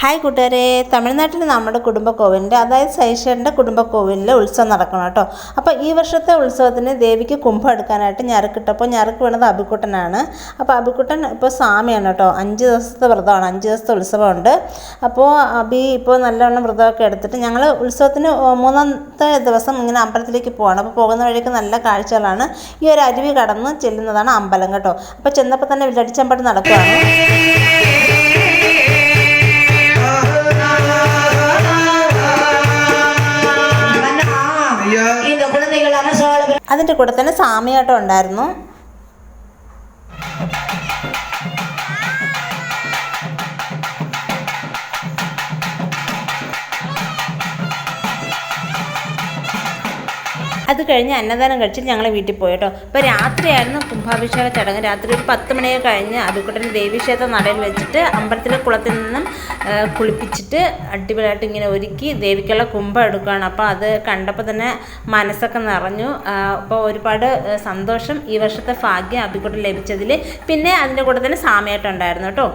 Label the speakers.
Speaker 1: Hi കൂട്ടുകാരെ. തമിഴ്നാട്ടിൽ നമ്മുടെ കുടുംബ കുടുംബക്കോവിലിന്റെ അതായത് കുടുംബ കുടുംബക്കോവിലിൽ ഉത്സവം നടക്കണം കേട്ടോ. അപ്പോൾ ഈ വർഷത്തെ ഉത്സവത്തിന് ദേവിക്ക് കുംഭം എടുക്കാനായിട്ട് ഞരക്കിട്ടപ്പോൾ ഞരക്ക് വേണത് അബിക്കുട്ടനാണ് അപ്പോൾ അബിക്കുട്ടൻ ഇപ്പോൾ സ്വാമിയാണ് കേട്ടോ. അഞ്ച് ദിവസത്തെ വ്രതമാണ്. അഞ്ച് ദിവസത്തെ ഉത്സവമുണ്ട്. അപ്പോൾ അബി ഇപ്പോൾ നല്ലവണ്ണം വ്രതമൊക്കെ എടുത്തിട്ട് ഞങ്ങൾ ഉത്സവത്തിന് മൂന്നാമത്തെ ദിവസം ഇങ്ങനെ അമ്പലത്തിലേക്ക് പോവാണ്. അപ്പോൾ പോകുന്ന വഴിക്ക് നല്ല കാഴ്ചകളാണ്. ഈ ഒരു അരുവി കടന്ന് ചെല്ലുന്നതാണ് അമ്പലം കേട്ടോ. അപ്പോൾ ചെന്നപ്പോൾ തന്നെ വില്ലടിച്ചമ്പട്ട് നടക്കുകയാണ് അതിന്റെ കൂടെ തന്നെ സാമയാട്ടം ഉണ്ടായിരുന്നു. അത് കഴിഞ്ഞ് അന്നദാനം കഴിച്ചിട്ട് ഞങ്ങൾ വീട്ടിൽ പോയി കേട്ടോ. ഇപ്പോൾ രാത്രിയായിരുന്നു കുംഭാഭിഷേക ചടങ്ങ്. രാത്രി ഒരു പത്ത് മണിയൊക്കെ കഴിഞ്ഞ് അതുകൂട്ടൻ ദേവീക്ഷേത്ര നടയിൽ വെച്ചിട്ട് അമ്പലത്തിലെ കുളത്തിൽ നിന്നും കുളിപ്പിച്ചിട്ട് അടിപൊളിയായിട്ട് ഇങ്ങനെ ഒരുക്കി ദേവിക്കുള്ള കുംഭം എടുക്കുകയാണ്. അപ്പോൾ അത് കണ്ടപ്പോൾ തന്നെ മനസ്സൊക്കെ നിറഞ്ഞു. അപ്പോൾ ഒരുപാട് സന്തോഷം ഈ വർഷത്തെ ഭാഗ്യം അബിക്കുട്ടൻ ലഭിച്ചതിൽ പിന്നെ അതിന്റെ കൂടെ തന്നെ സാമയായിട്ടുണ്ടായിരുന്നു കേട്ടോ.